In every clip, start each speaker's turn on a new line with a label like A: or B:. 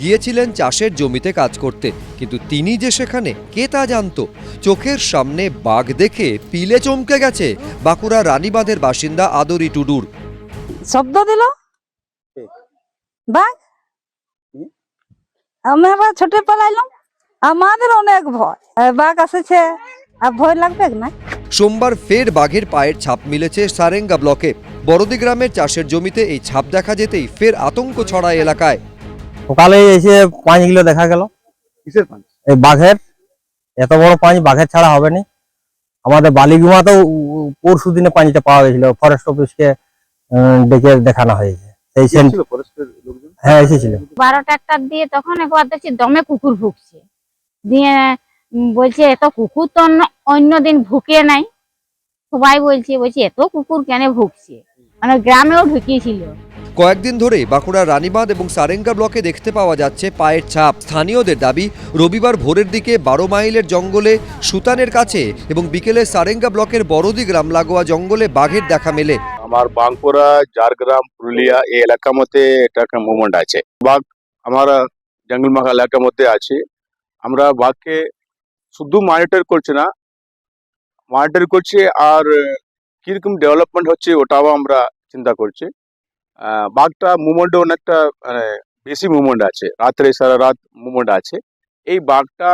A: গিয়েছিলেন চাষের জমিতে কাজ করতে। কিন্তু তিনি যে সেখানে কে তা জানতো? চোখের সামনে বাঘ দেখে পিলে চমকে গেছে বাঁকুড়া রানীবাঁধের বাসিন্দা আদরি টুডুর।
B: শব্দ দিল? বাঘ? আমি আবার ছুটে পালাইলাম। আমাদের অনেক ভয়। বাঘ আসেছে। আর ভয় লাগবে না?
A: সোমবার ফের বাঘের পায়ের ছাপ মিলেছে সারেঙ্গা ব্লকে। বড়দি গ্রামের চাষের জমিতে এই ছাপ দেখা যেতেই ফের আতঙ্ক ছড়ায় এলাকায়।
C: সকালে এসে দেখা গেল।
D: কিসের পাঁচ?
C: এই বাঘের। এত বড় পাঁচ বাঘের ছাড়া হবে না আমাদের বালিগুমাতেও পরশু দিনে পাঁচটা পাওয়া গেছিল। ফরেস্ট অফিসকে উম, ডেকে দেখানো হয়েছে। সেই সেন-
D: ছিল ফরেস্টের লোকজন?
C: হ্যাঁ এসেছিল
E: বারোটা একটা দিয়ে তখন একবার দেখছি দমে কুকুর ভুকছে দিয়ে বলছে এত কুকুর তো অন্য- অন্য দিন ভুকে নাই। সবাই বলছে বলছে এত কুকুর কেন ভুকছে মানে গ্রামেও ঢুকিয়েছিল।
A: কয়েকদিন ধরে বাঁকুড়া রানীবাঁধ এবং সারেঙ্গা ব্লকে দেখতে পাওয়া যাচ্ছে পায়ের ছাপ। স্থানীয়দের দাবি, রবিবার ভোরের দিকে বারো মাইলের জঙ্গলে সুতানের কাছে এবং বিকেলে সারেঙ্গা ব্লকের বড়দি গ্রাম লাগোয়া জঙ্গলে বাঘের দেখা মেলে।
F: আমার বাঁকুড়া, ঝাড়গ্রাম, পুরুলিয়া এই এলাকার মধ্যে এটা একটা মুভমেন্ট আছে। বাঘ আমার জঙ্গলমাখা এলাকার মধ্যে আছে। আমরা বাঘকে শুধু মনিটর করছি না মনিটর করছি আর কীরকম ডেভেলপমেন্ট হচ্ছে ওটাও আমরা চিন্তা করছি। বাঘটা মুভমেন্ট অনেকটা মানে বেশি মুভমেন্ট আছে। রাত্রে সারা রাত মুভমেন্ট আছে। এই বাঘটা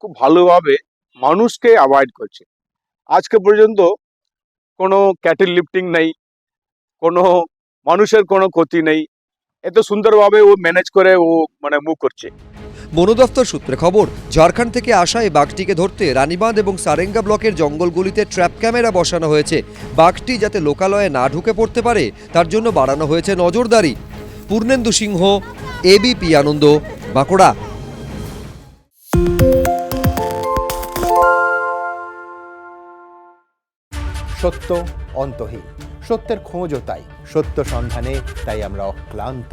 F: খুব ভালোভাবে মানুষকে অ্যাভয়েড করছে। আজকে পর্যন্ত কোনো ক্যাটেল লিফটিং নেই, কোনো মানুষের কোনো ক্ষতি নেই। এত সুন্দরভাবে ও ম্যানেজ করে ও মানে মুভ করছে।
A: বন দফতর সূত্রে খবর, ঝাড়খণ্ড থেকে আসা এই বাঘটিকে ধরতে রানীবাঁধ এবং সারেঙ্গা ব্লকের জঙ্গলগুলিতে ট্র্যাপ ক্যামেরা বসানো হয়েছে। বাঘটি যাতে লোকালয়ে না ঢুকে পড়তে পারে, তার জন্য বাড়ানো হয়েছে নজরদারি। পূর্ণেন্দু সিংহ এবিপি আনন্দ, বাঁকুড়া।
G: সত্য অন্তহীন, সত্যের খোঁজও তাই, সত্য সন্ধানে তাই আমরা অক্লান্ত